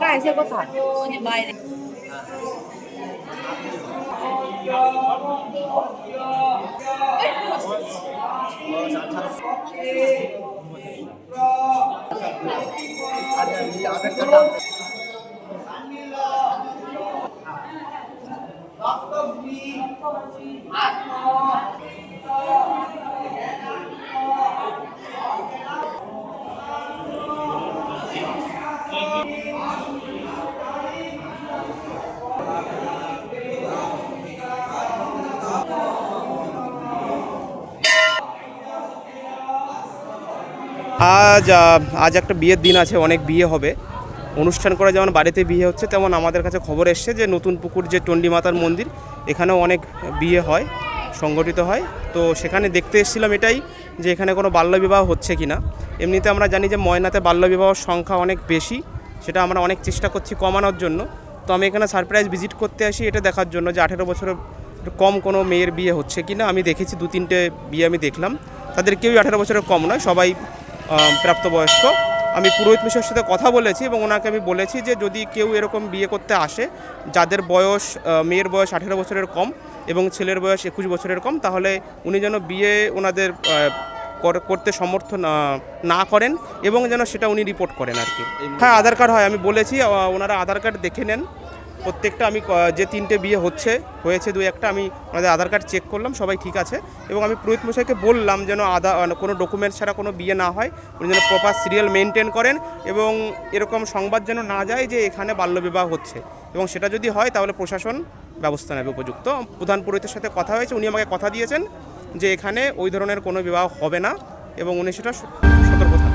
cái xe có thật như bài này Hãy subscribe cho kênh Ghiền Mì Gõ Để không bỏ lỡ những video hấp dẫn আজ আজ একটা বিয়ের দিন আছে, অনেক বিয়ে হবে। অনুষ্ঠান করে যেমন বাড়িতে বিয়ে হচ্ছে, তেমন আমাদের কাছে খবর এসছে যে নতুন পুকুর যে চণ্ডী মাতার মন্দির, এখানেও অনেক বিয়ে হয়, সংগঠিত হয়। তো সেখানে দেখতে এসেছিলাম এটাই যে এখানে কোনো বাল্যবিবাহ হচ্ছে কি না এমনিতে আমরা জানি যে ময়নাতে বাল্যবিবাহর সংখ্যা অনেক বেশি। সেটা আমরা অনেক চেষ্টা করছি কমানোর জন্য। তো আমি এখানে সারপ্রাইজ ভিজিট করতে আসি এটা দেখার জন্য যে আঠেরো বছরের কম কোনো মেয়ের বিয়ে হচ্ছে কি না আমি দেখেছি দু তিনটে বিয়ে আমি দেখলাম। তাদের কেউই আঠেরো বছরের কম নয়, সবাই প্রাপ্তবয়স্ক। আমি পুরোহিত মিশ্রের সাথে কথা বলেছি এবং ওনাকে আমি বলেছি যে যদি কেউ এরকম বিয়ে করতে আসে, যাদের বয়স মেয়ের বয়স আঠেরো বছরের কম এবং ছেলের বয়স একুশ বছরের কম, তাহলে উনি যেন বিয়ে ওনাদের করতে সমর্থন আহ, না করেন এবং যেন সেটা উনি রিপোর্ট করেন আর কি। হ্যাঁ আধার কার্ড হয় আমি বলেছি ওনারা আধার কার্ড দেখে নেন। প্রত্যেকটা আমি যে তিনটে বিয়ে হচ্ছে হয়েছে দুই একটা আমি ওনাদের আধার কার্ড চেক করলাম সবাই ঠিক আছে। এবং আমি পুরোহিত মশাইকে বললাম যেন আধা কোনো ডকুমেন্টস ছাড়া কোনো বিয়ে না হয় উনি যেন প্রপার সিরিয়াল মেনটেন করেন এবং এরকম সংবাদ যেন না যায় যে এখানে বাল্যবিবাহ হচ্ছে। এবং সেটা যদি হয় তাহলে প্রশাসন ব্যবস্থা নেবে উপযুক্ত। প্রধান পুরোহিতের সাথে কথা হয়েছে উনি আমাকে কথা দিয়েছেন যে এখানে ওই ধরনের কোনো বিবাহ হবে না এবং উনি সেটা সতর্ক